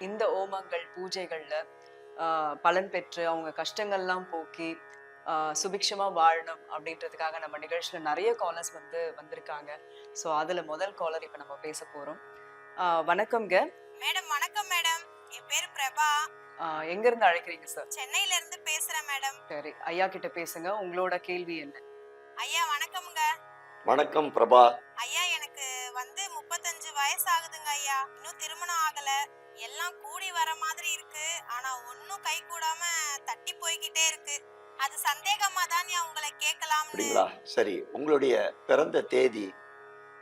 இந்த ஓமங்கள் பூஜைகள்ல ஆஹ், பலன் பெற்று அவங்க கஷ்டங்கள்லாம் போக்கி ஆஹ், சுபிக்ஷமா வாழணும் அப்படின்றதுக்காக நம்ம நிகழ்ச்சியில நிறைய காலர்ஸ் வந்து வந்திருக்காங்க. ஸோ அதுல முதல் காலர் இப்ப நம்ம பேச போறோம். ஆஹ், வணக்கம்ங்க. மேடம் வணக்கம் மேடம். என் பேர் பிரபா. ஆஹ், எங்க இருந்து அழைக்கிறீங்க சார் சென்னையில இருந்து பேசுறேன் மேடம். சரி ஐயா கிட்ட பேசுங்க. உங்களோட கேள்வி என்ன? ஐயா வணக்கம்ங்க. வணக்கம் பிரபா. ஐயா எனக்கு வந்து முப்பத்தஞ்சு வயசு ஆகுதுங்க ஐயா. இன்னும் திருமணம் ஆகல. எல்லாம் கூடி வர மாதிரி இருக்கு. ஆனா ஒன்னும் கை கூடாம தட்டி போய்கிட்டே இருக்கு. அது சந்தேகமா தான் உங்களை அப்படிங்களா? சரி உங்களுடைய பிறந்த தேதி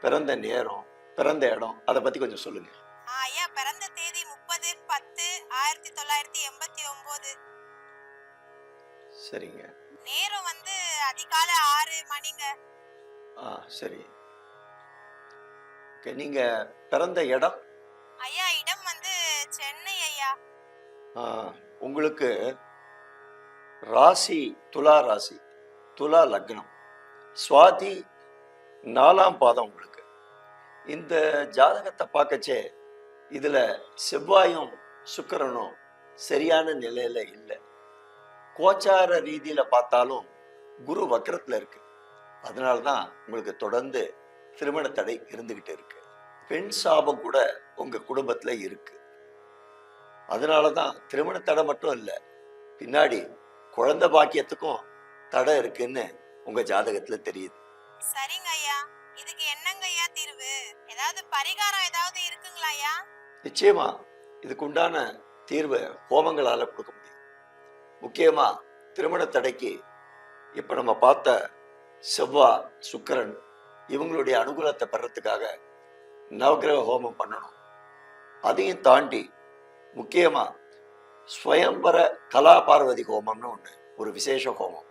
பிறந்த நேரம் பிறந்த இடம் அதை பத்தி கொஞ்சம் சொல்லுங்க. ஐயா பிறந்த தேதி முப்பது பத்து ஆயிரத்தி தொள்ளாயிரத்தி எண்பத்தி ஒன்பது சரிங்க. நேரம் வந்து அதிகாலை ஆறு மணிங்க. ஆ சரி. ஓகே நீங்க பிறந்த இடம் உங்களுக்கு ராசி துலா ராசி துலா லக்னம். சுவாதி நாலாம் பாதம் உங்களுக்கு. இந்த ஜாதகத்தை பார்க்கச்சே இதில் செவ்வாயும் சுக்கரனும் சரியான நிலையில் இல்லை. கோச்சார ரீதியில் பார்த்தாலும் குரு வக்கரத்தில் இருக்கு. அதனால தான் உங்களுக்கு தொடர்ந்து திருமண தடை இருந்துக்கிட்டு இருக்கு. பெண் சாபம் கூட உங்கள் குடும்பத்தில் இருக்குது அதனால தான் திருமண தடை மட்டும் இல்லை பின்னாடி குழந்தை பாக்கியத்துக்கும் தடை இருக்குன்னு உங்க ஜாதகத்துல தெரியுது. சரிங்க ஐயா. இதுக்கு என்னங்க ஐயா தீர்வு? ஏதாவது பரிகாரம் ஏதாவது இருக்குங்களா ஐயா? நிச்சயமா இதுக்கு உண்டான தீர்வை ஹோமங்களால கொடுக்க முடியும். முக்கியமா திருமண தடைக்கு இப்ப நம்ம பார்த்த செவ்வா சுக்கிரன் இவங்களுடைய அனுகூலத்தை பெறத்துக்காக நவக்கிரக ஹோமம் பண்ணணும். அதையும் தாண்டி முக்கியமா ஸ்வயம்பர கலா பார்வதி ஹோமம்னு ஒண்ணு ஒரு விசேஷ ஹோமம்.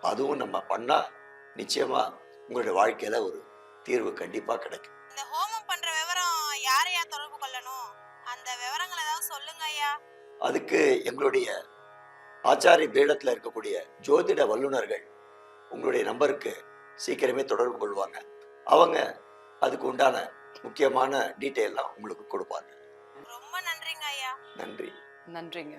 அதுவும் நம்ம பண்ணா நிச்சயமா உங்களுடைய வாழ்க்கையில ஒரு தீர்வு கண்டிப்பா கிடைக்கும். இந்த ஹோமம் பண்ற விவரம் யாரையா தொடர்பு கொள்ளணும்? அந்த விவரங்கள் ஏதாவது சொல்லுங்க ஐயா. அதுக்கு எங்களுடைய ஆச்சாரி பீடத்தில் இருக்கக்கூடிய ஜோதிட வல்லுநர்கள் உங்களுடைய நம்பருக்கு சீக்கிரமே தொடர்பு கொள்வாங்க. அவங்க அதுக்கு உண்டான முக்கியமான டீட்டெயிலாம் உங்களுக்கு கொடுப்பாங்க. நன்றி. நன்றிங்க.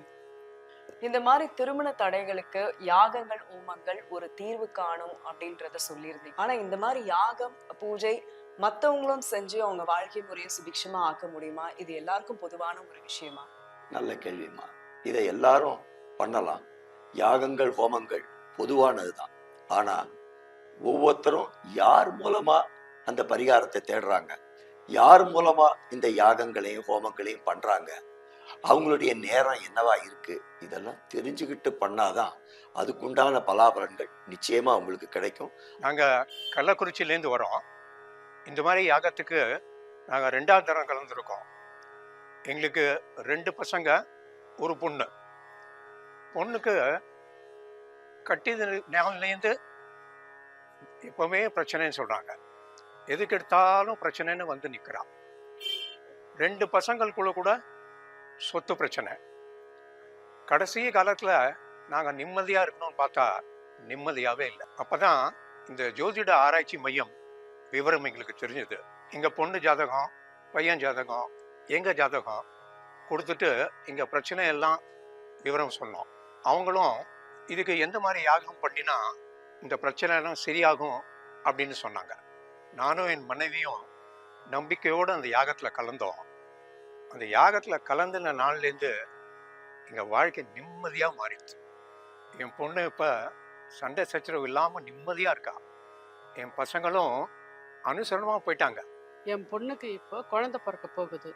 இந்த மாதிரி திருமண தடைகளுக்கு யாகங்கள் ஓமங்கள் ஒரு தீர்வு காணும் அப்படின்றத சொல்லியிருந்தீங்க. ஆனா இந்த மாதிரி யாகம் பூஜை மத்தவங்களும் செஞ்சு அவங்க வாழ்க்கை முறையை சுபிக்ஷமா ஆக்க முடியுமா? இது எல்லாருக்கும் பொதுவான ஒரு விஷயமா? நல்ல கேள்விம்மா. இதை எல்லாரும் பண்ணலாம். யாகங்கள் ஹோமங்கள் பொதுவானது தான் ஆனா ஒவ்வொருத்தரும் யார் மூலமா அந்த பரிகாரத்தை தேடுறாங்க? யார் மூலமா இந்த யாகங்களையும் ஹோமங்களையும் பண்றாங்க? அவங்களுடைய நேரம் என்னவா இருக்கு? இதெல்லாம் தெரிஞ்சுக்கிட்டு பண்ணாதான் அதுக்குண்டான பலாபலன்கள் நிச்சயமா அவங்களுக்கு கிடைக்கும். நாங்க கள்ளக்குறிச்சியிலேருந்து வரோம். இந்த மாதிரி யாகத்துக்கு நாங்கள் ரெண்டாவது தரம் கலந்துருக்கோம். எங்களுக்கு ரெண்டு பசங்க ஒரு பொண்ணு. பொண்ணுக்கு கட்டியது நேரம்லேருந்து எப்பவுமே பிரச்சனைன்னு சொல்கிறாங்க எதுக்கு எடுத்தாலும் பிரச்சனைன்னு வந்து நிற்கிறான் ரெண்டு பசங்களுக்குள்ள கூட சொத்து பிரச்சனை. கடைசி காலத்தில் நாங்கள் நிம்மதியாக இருக்கணும்னு பார்த்தா நிம்மதியாகவே இல்லை. அப்போ தான் இந்த ஜோதிட ஆராய்ச்சி மையம் விவரம் எங்களுக்கு தெரிஞ்சது. எங்கள் பொண்ணு ஜாதகம் பையன் ஜாதகம் எங்கள் ஜாதகம் கொடுத்துட்டு இங்கே பிரச்சனை எல்லாம் விவரம் சொன்னோம். அவங்களும் இதுக்கு எந்த மாதிரி யாகம் பண்ணினா இந்த பிரச்சனைலாம் சரியாகும் அப்படின்னு சொன்னாங்க. நானும் என் மனைவியும் நம்பிக்கையோடு அந்த யாகத்தில் கலந்தோம். அந்த யாகத்தில் கலந்துன நாள்லேருந்து எங்கள் வாழ்க்கை நிம்மதியாக மாறிடுச்சு. என் பொண்ணு இப்போ சண்டை சச்சரவு இல்லாமல் நிம்மதியாக இருக்கா? என் பசங்களும் அனுசரணமாக போயிட்டாங்க. என் பொண்ணுக்கு இப்போ குழந்தை பிறக்க போகுது.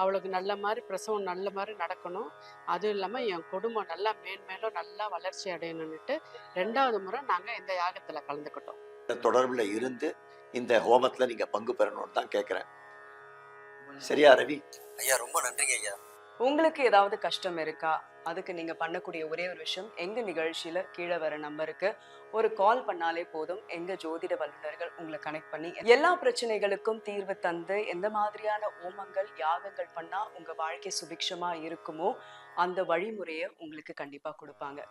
அவளுக்கு நல்ல மாதிரி பிரசவம் நல்ல மாதிரி நடக்கணும். அதுவும் இல்லாமல் என் குடும்பம் நல்லா மேன்மேலும் நல்லா வளர்ச்சி அடையணும்னுட்டு ரெண்டாவது முறை நாங்கள் இந்த யாகத்தில் கலந்துக்கிட்டோம். தொடர்புல இருந்து இந்த ஹோமத்துல நீங்க பங்கு பெறணும்னு தான் கேட்கிறேன் சரியா ரவி? ஐயா ரொம்ப நன்றிங்க ஐயா. உங்களுக்கு ஏதாவது கஷ்டம் இருக்கா? அதுக்கு நீங்க பண்ணக்கூடிய ஒரே ஒரு விஷயம் எங்க நிகழ்ச்சியில கீழே வர நம்பருக்கு ஒரு கால் பண்ணாலே போதும். எங்க ஜோதிட வல்லுநர்கள் உங்களை கனெக்ட் பண்ணி எல்லா பிரச்சனைகளுக்கும் தீர்வு தந்து எந்த மாதிரியான ஓமங்கள் யாகங்கள் பண்ணா உங்க வாழ்க்கை சுபிக்ஷமா இருக்குமோ அந்த வழிமுறையை உங்களுக்கு கண்டிப்பா கொடுப்பாங்க.